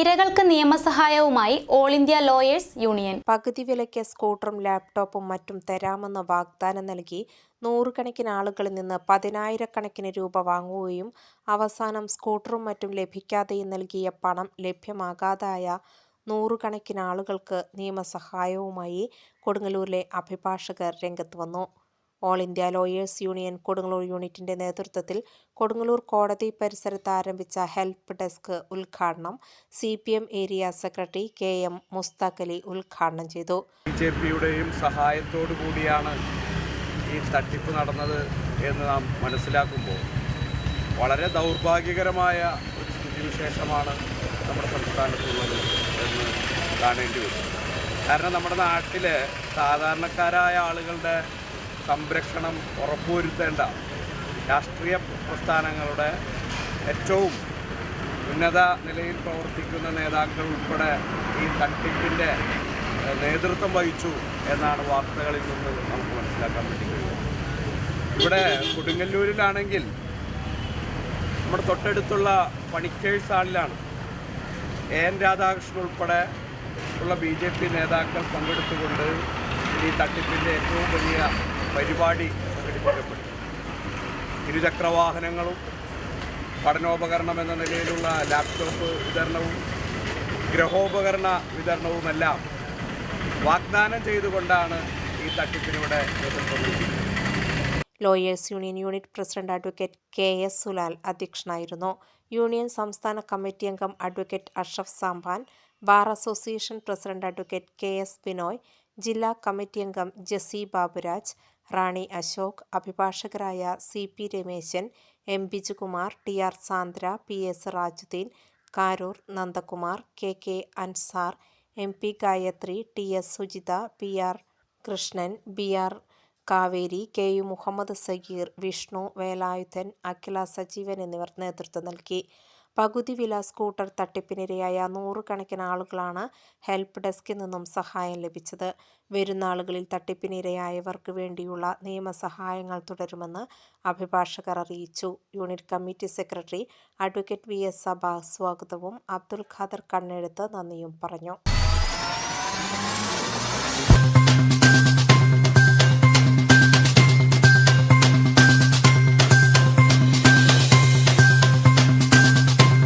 ഇരകൾക്ക് നിയമസഹായവുമായി all India lawyers union പകുതി വിലയ്ക്ക് സ്കൂട്ടറും ലാപ്ടോപ്പും മറ്റും തരാമെന്ന വാഗ്ദാനം നൽകി നൂറുകണക്കിന് ആളുകളിൽ നിന്ന് പതിനായിരക്കണക്കിന് രൂപ വാങ്ങുകയും അവസാനം സ്കൂട്ടറും മറ്റും ലഭിക്കാതെയും നൽകിയ പണം ലഭ്യമാകാതായ നൂറുകണക്കിന് ആളുകൾക്ക് നിയമസഹായവുമായി കൊടുങ്ങല്ലൂരിലെ അഭിഭാഷകർ രംഗത്ത് വന്നു. All India lawyers union Kodungallur യൂണിറ്റിന്റെ നേതൃത്വത്തിൽ കൊടുങ്ങല്ലൂർ കോടതി പരിസരത്ത് ആരംഭിച്ച ഹെൽപ്പ് ഡെസ്ക് ഉദ്ഘാടനം C P M area secretary K M Mustaq Ali ഉദ്ഘാടനം ചെയ്തു. ബി ജെ പിയുടെയും സഹായത്തോടു കൂടിയാണ് ഈ തട്ടിപ്പ് നടന്നത് എന്ന് നാം മനസ്സിലാക്കുമ്പോൾ വളരെ ദൗർഭാഗ്യകരമായ ഒരു സ്ഥിതിവിശേഷമാണ് നമ്മുടെ സംസ്ഥാനത്തുള്ളത് എന്ന് കാണേണ്ടി വരും. കാരണം നമ്മുടെ നാട്ടിലെ സാധാരണക്കാരായ ആളുകളുടെ സംരക്ഷണം ഉറപ്പുവരുത്തേണ്ട രാഷ്ട്രീയ പ്രസ്ഥാനങ്ങളുടെ ഏറ്റവും ഉന്നത നിലയിൽ പ്രവർത്തിക്കുന്ന നേതാക്കൾ ഉൾപ്പെടെ ഈ തട്ടിപ്പിന്റെ നേതൃത്വം വഹിച്ചു എന്നാണ് വാർത്തകളിൽ നിന്ന് നമുക്ക് മനസ്സിലാക്കാൻ വേണ്ടി കഴിയുന്നത് ഇവിടെ കൊടുങ്ങല്ലൂരിലാണെങ്കിൽ നമ്മുടെ തൊട്ടടുത്തുള്ള പണിക്കേഴ്സ് ആളിലാണ് എ എൻ രാധാകൃഷ്ണൻ ഉൾപ്പെടെ ഉള്ള ബി ജെ പി നേതാക്കൾ പങ്കെടുത്തുകൊണ്ട് ഈ തട്ടിപ്പിന്റെ ഏറ്റവും വലിയ പരിപാടി സംഘടിപ്പിക്കപ്പെട്ടു ഇരുചക്രവാഹനങ്ങളും പഠനോപകരണം എന്ന നിലയിലുള്ള ലാപ്ടോപ്പ് വിതരണവും ഗ്രഹോപകരണ വിതരണവുമെല്ലാം വാഗ്ദാനം ചെയ്തുകൊണ്ടാണ് ഈ തട്ടിപ്പിലൂടെ lawyers union unit president advocate K S Sulal അധ്യക്ഷനായിരുന്നു. യൂണിയൻ സംസ്ഥാന കമ്മിറ്റി അംഗം advocate Ashraf Samban bar association president advocate K S Binoy ജില്ലാ കമ്മിറ്റി അംഗം ജസി Baburaj Rani Ashok അഭിഭാഷകരായ C P Rameshan M Bijukumar T R Sandra P S Rajuddin Karoor Nandakumar K K Ansar M P Gayathri T S Sujitha P R Krishnan B R Kaveri K U Muhammad Sageer Vishnu Velayudhan Akhila Sajeevan എന്നിവർ നേതൃത്വം നൽകി. പകുതി വില scooter തട്ടിപ്പിനിരയായ നൂറുകണക്കിന് ആളുകളാണ് help ഡെസ്കിൽ നിന്നും സഹായം ലഭിച്ചത്. വരുന്ന ആളുകളിൽ തട്ടിപ്പിനിരയായവർക്ക് വേണ്ടിയുള്ള നിയമസഹായങ്ങൾ തുടരുമെന്ന് അഭിഭാഷകർ അറിയിച്ചു. Unit committee secretary advocate V S Sabha സ്വാഗതവും അബ്ദുൽ ഖാദർ കണ്ണെടുത്ത് നന്ദിയും പറഞ്ഞു.